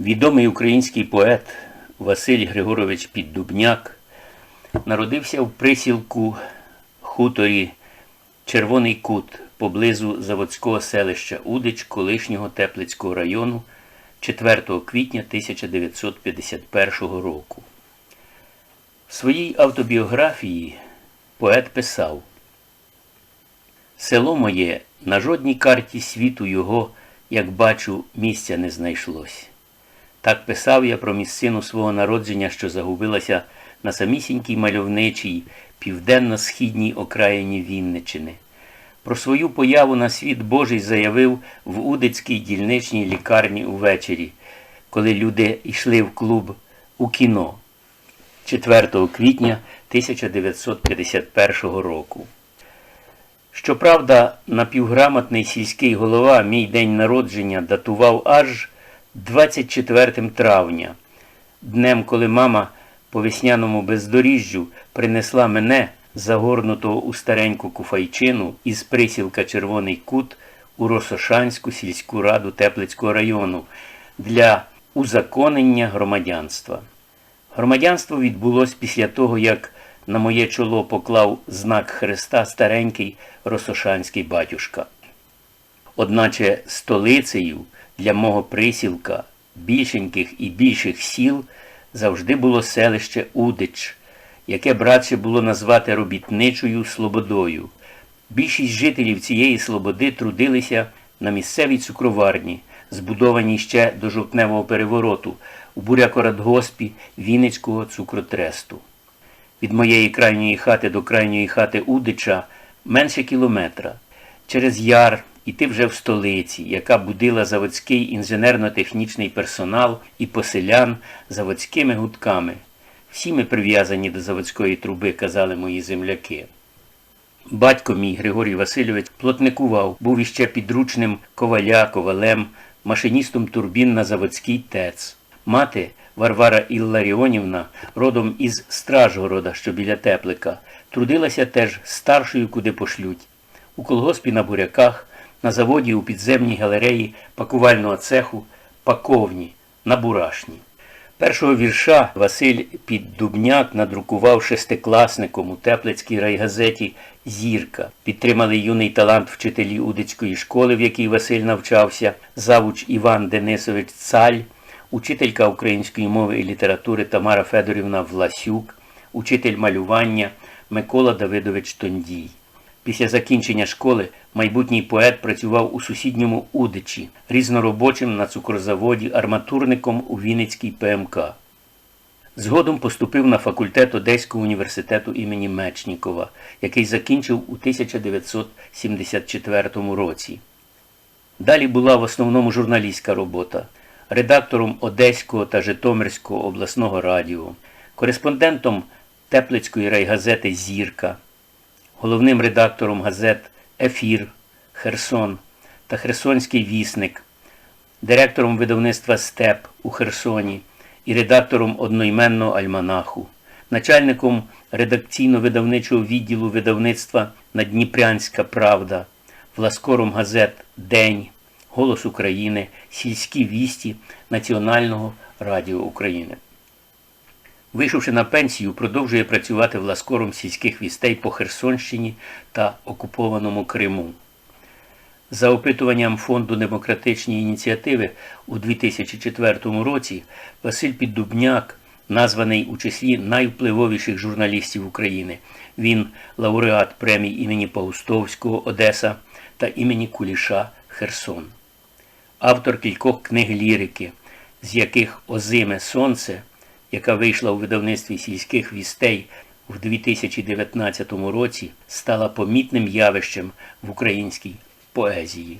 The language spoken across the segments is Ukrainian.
Відомий український поет Василь Григорович Піддубняк народився в присілку хуторі Червоний Кут поблизу заводського селища Удич колишнього Теплицького району 4 квітня 1951 року. В своїй автобіографії поет писав Село моє на жодній карті світу його, як бачу, місця не знайшлось. Так писав я про місцину свого народження, що загубилася на самісінькій мальовничій південно-східній окраїні Вінничини. Про свою появу на світ Божий заявив в Удицькій дільничній лікарні увечері, коли люди йшли в клуб у кіно 4 квітня 1951 року. Щоправда, напівграмотний сільський голова мій день народження датував аж 24 травня, днем, коли мама по весняному бездоріжжю принесла мене, загорнутого у стареньку куфайчину, із присілка Червоний Кут у Росошанську сільську раду Теплицького району для узаконення громадянства. Громадянство відбулось після того, як на моє чоло поклав знак Христа старенький росошанський батюшка. Одначе столицею для мого присілка, більшеньких і більших сіл завжди було селище Удич, яке братше було назвати робітничою слободою. Більшість жителів цієї слободи трудилися на місцевій цукроварні, збудованій ще до жовтневого перевороту у бурякорадгоспі Вінницького цукротресту. Від моєї крайньої хати до крайньої хати Удича менше кілометра. Через яр іти вже в столиці, яка будила заводський інженерно-технічний персонал і поселян заводськими гудками. Всі ми прив'язані до заводської труби, казали мої земляки. Батько мій Григорій Васильович плотникував, був іще підручним коваля, ковалем, машиністом турбін на заводський ТЕЦ. Мати Варвара Ілларіонівна, родом із Стражгорода, що біля Теплика, трудилася теж старшою, куди пошлють. У колгоспі на буряках, на заводі у підземній галереї пакувального цеху, паковні, на бурашні. Першого вірша Василь Піддубняк надрукував шестикласником у Теплицькій райгазеті Зірка. Підтримали юний талант вчителі Удицької школи, в якій Василь навчався, завуч Іван Денисович Цаль, учителька української мови і літератури Тамара Федорівна Власюк, учитель малювання Микола Давидович Тондій. Після закінчення школи майбутній поет працював у сусідньому Удичі, різноробочим на цукрозаводі, арматурником у Вінницькій ПМК. Згодом поступив на факультет Одеського університету імені Мечнікова, який закінчив у 1974 році. Далі була в основному журналістська робота, редактором Одеського та Житомирського обласного радіо, кореспондентом Теплицької райгазети Зірка, головним редактором газет Ефір, Херсон та Херсонський вісник, директором видавництва Степ у Херсоні і редактором одноіменного альманаху, начальником редакційно-видавничого відділу видавництва Надніпрянська Правда, власкором газет День, Голос України, Сільські вісті Національного радіо України. Вийшовши на пенсію, продовжує працювати власкором сільських вістей по Херсонщині та окупованому Криму. За опитуванням Фонду демократичні ініціативи у 2004 році Василь Піддубняк, названий у числі найвпливовіших журналістів України. Він лауреат премій імені Паустовського Одеса та імені Куліша Херсон. Автор кількох книг лірики, з яких Озиме Сонце, яка вийшла у видавництві сільських вістей в 2019 році, стала помітним явищем в українській поезії.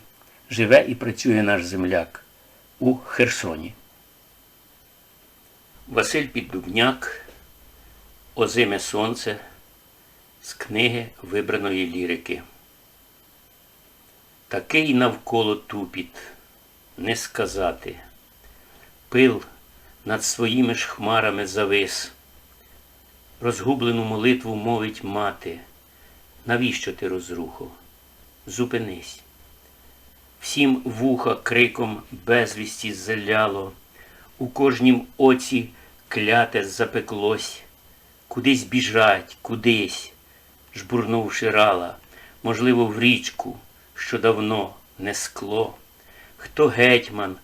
Живе і працює наш земляк у Херсоні. Василь Піддубняк Озиме Сонце з книги вибраної лірики. Такий навколо тупіт, не сказати. Пил над своїми ж хмарами завис. Розгублену молитву мовить мати. Навіщо ти розрухо? Зупинись. Всім вуха криком безвісті заляло, у кожнім оці кляте запеклось, кудись біжать, кудись, жбурнувши рала, можливо, в річку, що давно не скло. Хто гетьман,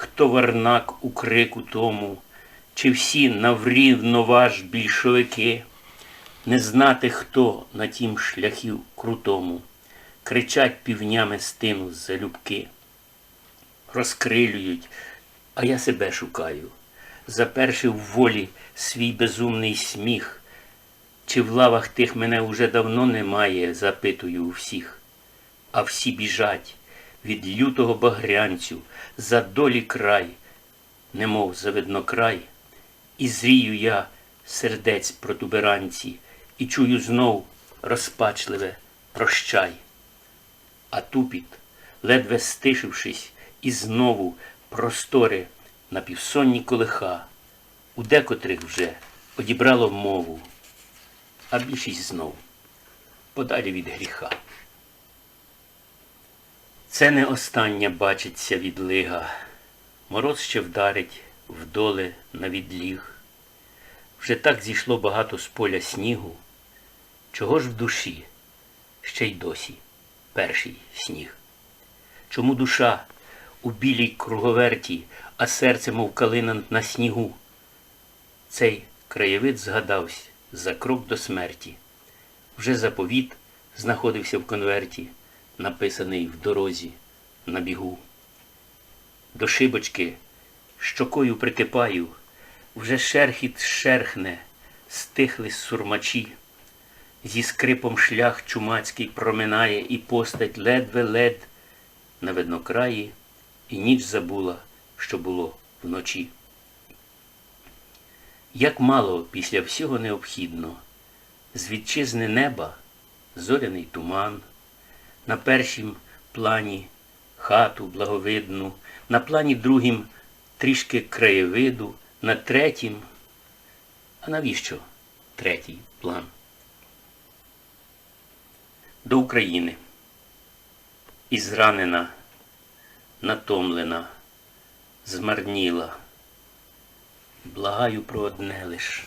хто варнак у крику тому, чи всі наврівно ваш більшовики, не знати, хто на тім шляхі крутому, кричать півнями стину залюбки, розкрилюють, а я себе шукаю, заперши в волі свій безумний сміх. Чи в лавах тих мене уже давно немає, запитую у всіх, а всі біжать від лютого багрянцю за долі край, немов завидно край, і зрію я сердець протуберанці, і чую знов розпачливе прощай. А тупіт, ледве стишившись, і знову простори на півсонні колиха, у декотрих вже одібрало мову, а більшість знов подалі від гріха. Це не остання бачиться відлига, мороз ще вдарить вдоле на відліг. Вже так зійшло багато з поля снігу, чого ж в душі ще й досі перший сніг. Чому душа у білій круговерті, а серце, мов калина на снігу? Цей краєвид згадався за крок до смерті. Вже заповіт знаходився в конверті, написаний в дорозі на бігу. До шибочки щокою прикипаю, вже шерхіт шерхне, стихли сурмачі. Зі скрипом шлях чумацький проминає, і постать ледве лед на виднокраї, і ніч забула, що було вночі. Як мало після всього необхідно, з вітчизни неба зоряний туман, на першім плані хату благовидну, на плані другім трішки краєвиду, на третім. А навіщо третій план? До України. І зранена, натомлена, змарніла. Благаю про одне лиш,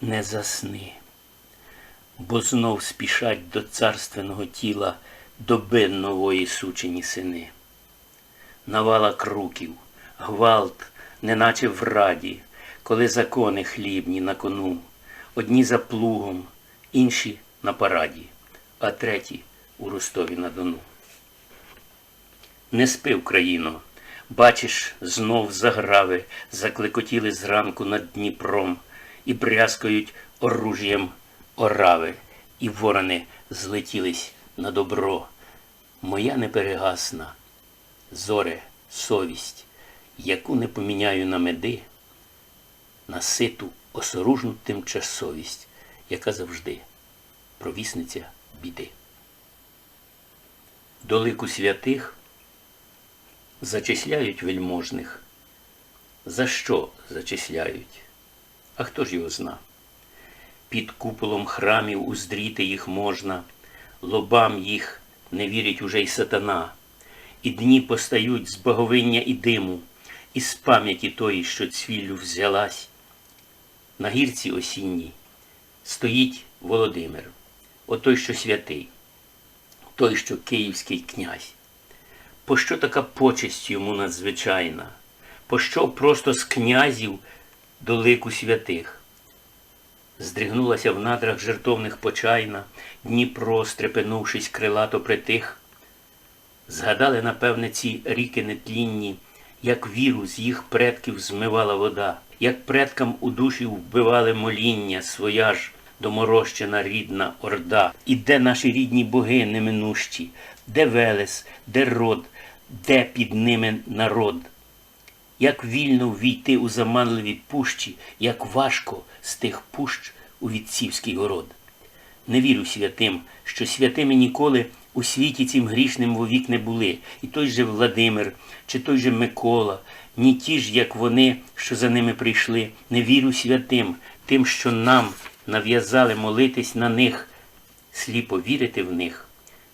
не засни, бо знов спішать до царственного тіла доби нової сучені сини. Навала круків, гвалт, неначе в раді, коли закони хлібні на кону, одні за плугом, інші на параді, а треті у Ростові на Дону. Не спи, Україно, бачиш, знов заграви заклекотіли зранку над Дніпром і брязкають оружієморави, і ворони злетілись на добро. Моя неперегасна, зоре, совість, яку не поміняю на меди, на ситу осоружну тимчасовість, яка завжди провісниця біди. До лику святих зачисляють вельможних. За що зачисляють? А хто ж його зна? Під куполом храмів уздріти їх можна, лобам їх не вірить уже й сатана, і дні постають з боговиння і диму, і з пам'яті тої, що цвіллю взялась. На гірці осінній стоїть Володимир, отой, що святий, той, що київський князь. Пощо така почесть йому надзвичайна? Пощо просто з князів до лику святих? Здригнулася в надрах жертовних почайна, Дніпро, стрепенувшись, крилато притих. Згадали, напевне, ці ріки нетлінні, як віру з їх предків змивала вода, як предкам у душі вбивали моління, своя ж доморощена рідна орда. І де наші рідні боги неминущі, де Велес, де род, де під ними народ? Як вільно ввійти у заманливі пущі, як важко з тих пущ у Вітцівський город. Не вірю святим, що святими ніколи у світі цим грішним вовік не були. І той же Владимир, чи той же Микола, ні ті ж, як вони, що за ними прийшли. Не вірю святим, тим, що нам нав'язали молитись на них, сліпо вірити в них.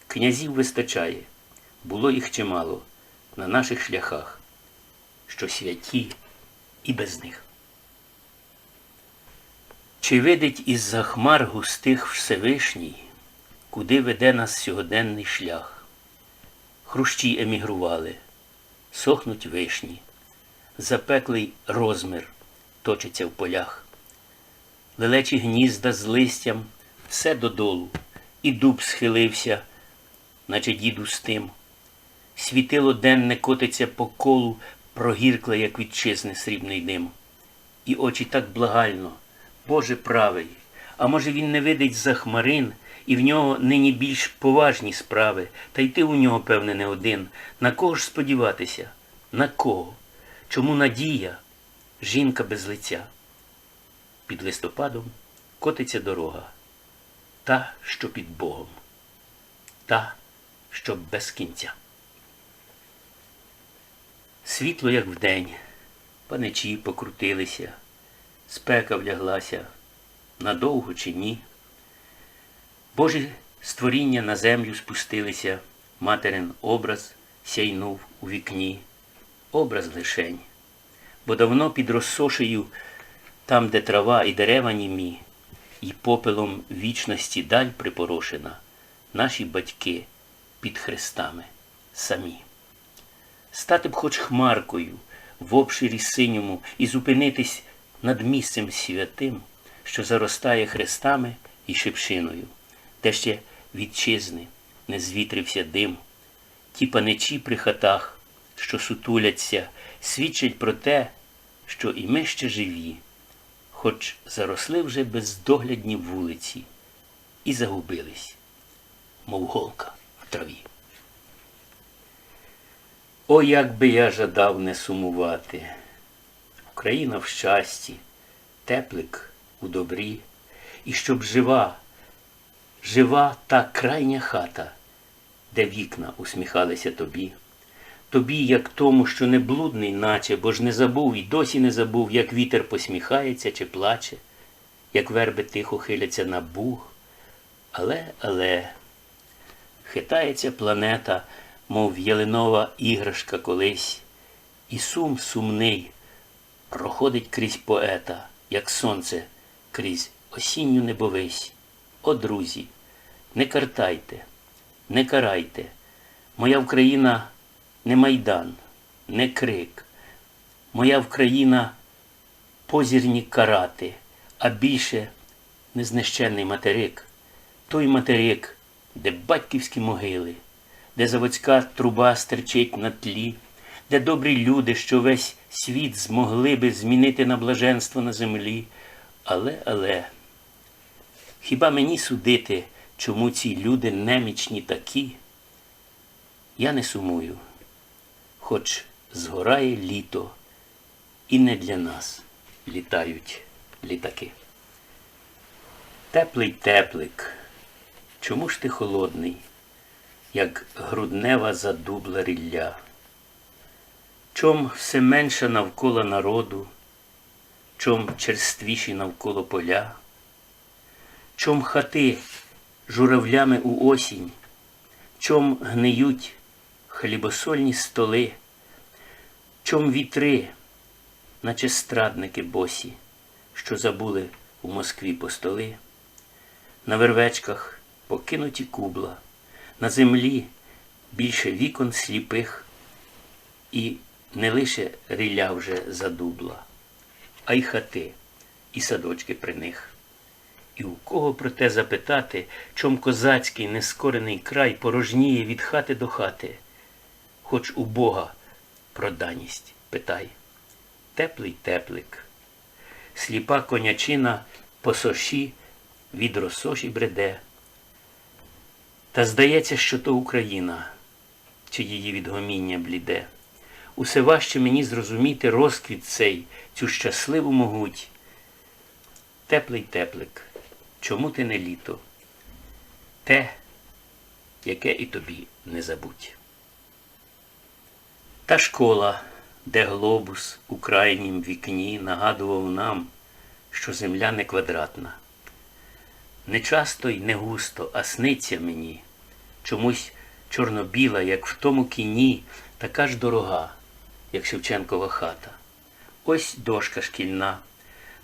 Князів вистачає, було їх чимало на наших шляхах, що святі і без них. Чи видить із-за хмар густих Всевишній, куди веде нас сьогоденний шлях? Хрущі емігрували, сохнуть вишні, запеклий розмір точиться в полях. Лелечі гнізда з листям все додолу, і дуб схилився, наче діду з тим. Світило денне котиться по колу, прогіркле, як вітчизни срібний дим. І очі так благально, Боже правий, а може він не видить за хмарин, і в нього нині більш поважні справи, та й ти у нього, певне, не один. На кого ж сподіватися? На кого? Чому надія? Жінка без лиця. Під листопадом котиться дорога, та, що під Богом, та, що без кінця. Світло, як вдень, паничі покрутилися, спека вляглася, надовго чи ні. Божі створіння на землю спустилися, материн образ сяйнув у вікні, образ лишень, бо давно під розсошею, там, де трава і дерева німі, і попелом вічності даль припорошена, наші батьки під хрестами самі. Стати б хоч хмаркою в обширі синьому і зупинитись над місцем святим, що заростає хрестами і шипшиною, де ще вітчизни не звітрився дим. Ті паничі при хатах, що сутуляться, свідчать про те, що і ми ще живі, хоч заросли вже бездоглядні вулиці і загубились, мов голка в траві. О, як би я жадав не сумувати. Україна в щасті, теплик у добрі, і щоб жива, жива та крайня хата, де вікна усміхалися тобі. Тобі, як тому, що не блудний, наче, бо ж не забув і досі не забув, як вітер посміхається чи плаче, як верби тихо хиляться на буг. Але, але, хитається планета мов ялинова іграшка колись, і сум сумний проходить крізь поета, як сонце крізь осінню небовись. О, друзі, не картайте, не карайте. Моя Україна не майдан, не крик. Моя Україна позірні карати, а більше незнищенний материк, той материк, де батьківські могили де заводська труба стерчить на тлі, де добрі люди, що весь світ змогли би змінити на блаженство на землі. Але, але, хіба мені судити, чому ці люди немічні такі? Я не сумую, хоч згорає літо, і не для нас літають літаки. Теплий теплик, чому ж ти холодний? як груднева задубла рілля. Чом все менше навколо народу, чом черствіші навколо поля, чом хати журавлями у осінь, чом гниють хлібосольні столи, чом вітри, наче страдники босі, що забули у Москві по столи, на вервечках покинуті кубла. На землі більше вікон сліпих, і не лише рілля вже задубла, а й хати, і садочки при них. І у кого про те запитати, чом козацький нескорений край порожніє від хати до хати, хоч у Бога про даність питай. Теплий теплик, сліпа конячина по соші від розсоші бреде. Та здається, що то Україна, чи її відгоміння бліде. Усе важче мені зрозуміти розквіт цей, цю щасливу могуть. Теплий теплик, чому ти не літо? Те, яке і тобі не забудь. Та школа, де глобус у крайнім вікні нагадував нам, що земля не квадратна. Не часто й не густо, а сниться мені. Чомусь чорно-біла, як в тому кіні, така ж дорога, як Шевченкова хата. Ось дошка шкільна.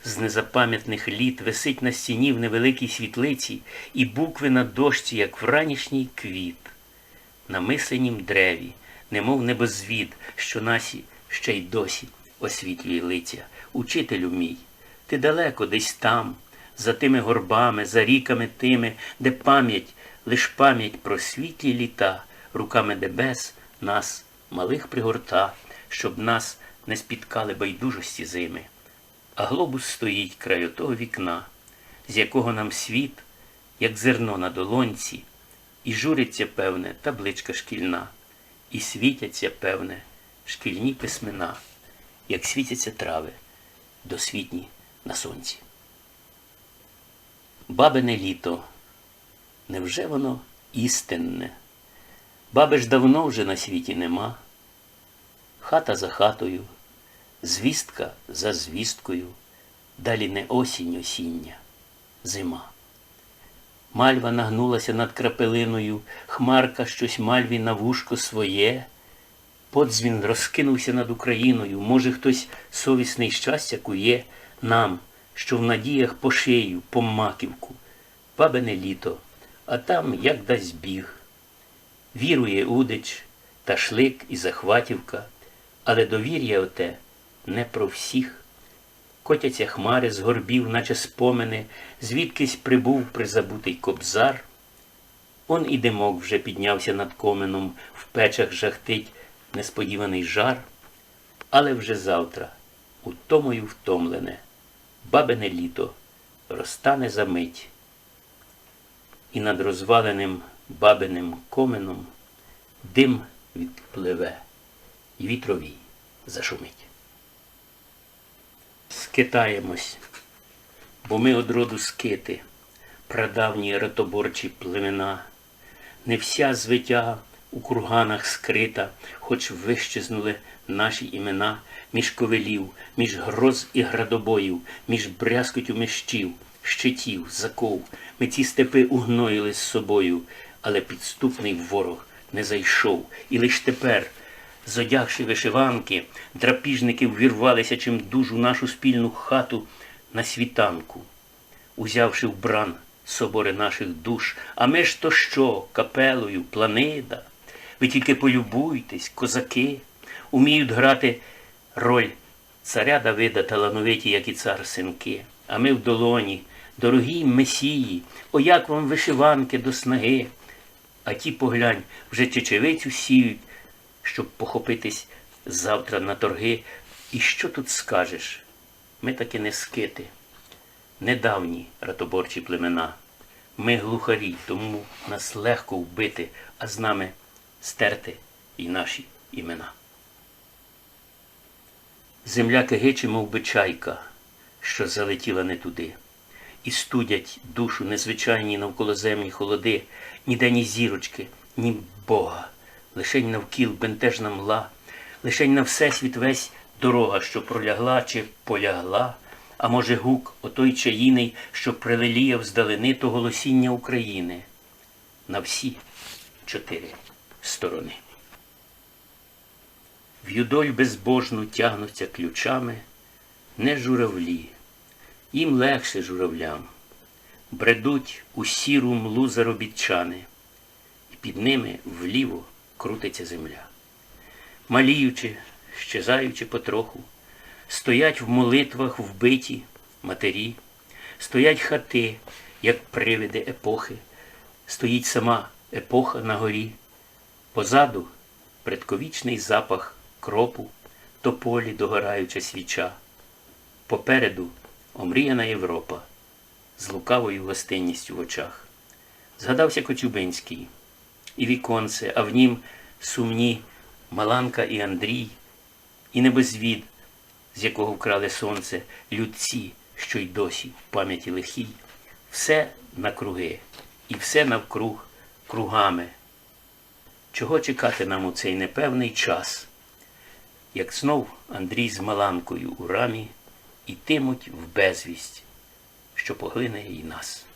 З незапам'ятних літ висить на стіні в невеликій світлиці, і букви на дошці, як вранішній квіт. На мисленім древі, немов небозвід, що наші ще й досі освітлює лиця. Учителю мій, ти далеко десь там, за тими горбами, за ріками тими, де пам'ять, лиш пам'ять про світлі літа, руками небес нас, малих пригорта, щоб нас не спіткали байдужості зими. А глобус стоїть край отого вікна, з якого нам світ, як зерно на долонці, і журиться, певне, табличка шкільна, і світяться, певне, шкільні письмена, як світяться трави, досвітні на сонці. Бабине літо, невже воно істинне? Баби ж давно вже на світі нема. Хата за хатою, звістка за звісткою, далі не осінь осіння, зима. Мальва нагнулася над крапелиною, хмарка щось мальві на вушко своє. Подзвін розкинувся над Україною. Може, хтось совісний щастя кує нам, що в надіях по шию, по маківку. Бабине літо, а там як дасть біг. Вірує Удич, та шлик і захватівка, але довір'я оте не про всіх. Котяться хмари з горбів, наче спомини, звідкись прибув призабутий кобзар. Он і димок вже піднявся над коменом, в печах жахтить несподіваний жар. Але вже завтра, утомою втомлене, бабине літо розтане за мить. І над розваленим бабиним коменом дим відпливе, і вітровій зашумить. Скитаємось, бо ми одроду скити, прадавні ратоборчі племена. Не вся звитяга у курганах скрита, хоч вищезнули наші імена між ковелів, між гроз і градобоїв, між брязкотю мещів, щитів, заков. Ми ці степи угноїли з собою, але підступний ворог не зайшов. І лиш тепер, зодягши вишиванки, драпіжники ввірвалися чим душу нашу спільну хату на світанку, узявши в бран собори наших душ. А ми ж то що, капелою, планида? Ви тільки полюбуйтесь, козаки, уміють грати роль царя Давида талановиті, як і цар синки. А ми в долоні, дорогі месії, о як вам вишиванки до снаги. А ті, поглянь, вже чечевицю сіють, щоб похопитись завтра на торги. І що тут скажеш? Ми таки не скити, недавні ратоборчі племена. Ми глухарі, тому нас легко вбити, а з нами стерти і наші імена. Земля кигиче, мов би чайка, що залетіла не туди, і студять душу незвичайні навколоземні холоди, ніде ні зірочки, ні Бога, лишень навкіл бентежна мла, лишень на всесвіт весь дорога, що пролягла чи полягла, а може гук отой чаїний, що прилеліє вздалини то голосіння України. На всі чотири сторони. В юдоль безбожну тягнуться ключами не журавлі, їм легше журавлям, бредуть у сіру млу заробітчани, і під ними вліво крутиться земля. Маліючи, щезаючи потроху, стоять в молитвах вбиті матері, стоять хати, як привиди епохи, стоїть сама епоха на горі. Позаду предковічний запах кропу, тополі догораюча свіча. Попереду омріяна Європа з лукавою гостинністю в очах. Згадався Коцюбинський і віконце, а в нім сумні Маланка і Андрій, і небозвід, з якого вкрали сонце, людці, що й досі в пам'яті лихій. Все накруги, і все навкруг кругами. Чого чекати нам у цей непевний час, як знов Андрій з Маланкою у рамі ітимуть в безвість, що поглине і нас.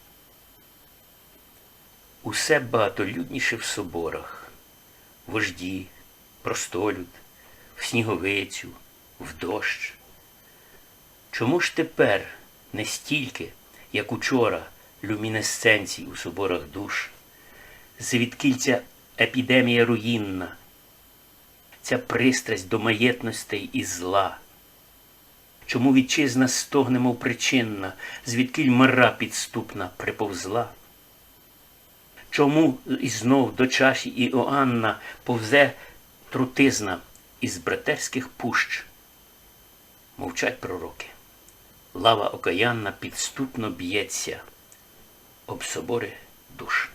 Усе багатолюдніше в соборах, вожді, простолюд, в сніговицю, в дощ, Чому ж тепер не стільки, як учора, люмінесценцій у соборах душ? Звідкіль ця епідемія руїнна, ця пристрасть до маєтностей і зла? Чому вітчизна стогне, мов причинна, звідкіль мара підступна приповзла? Чому і знов до чаші Іоанна повзе трутизна із братерських пущ? Мовчать пророки. Лава окаянна підступно б'ється об собори душ.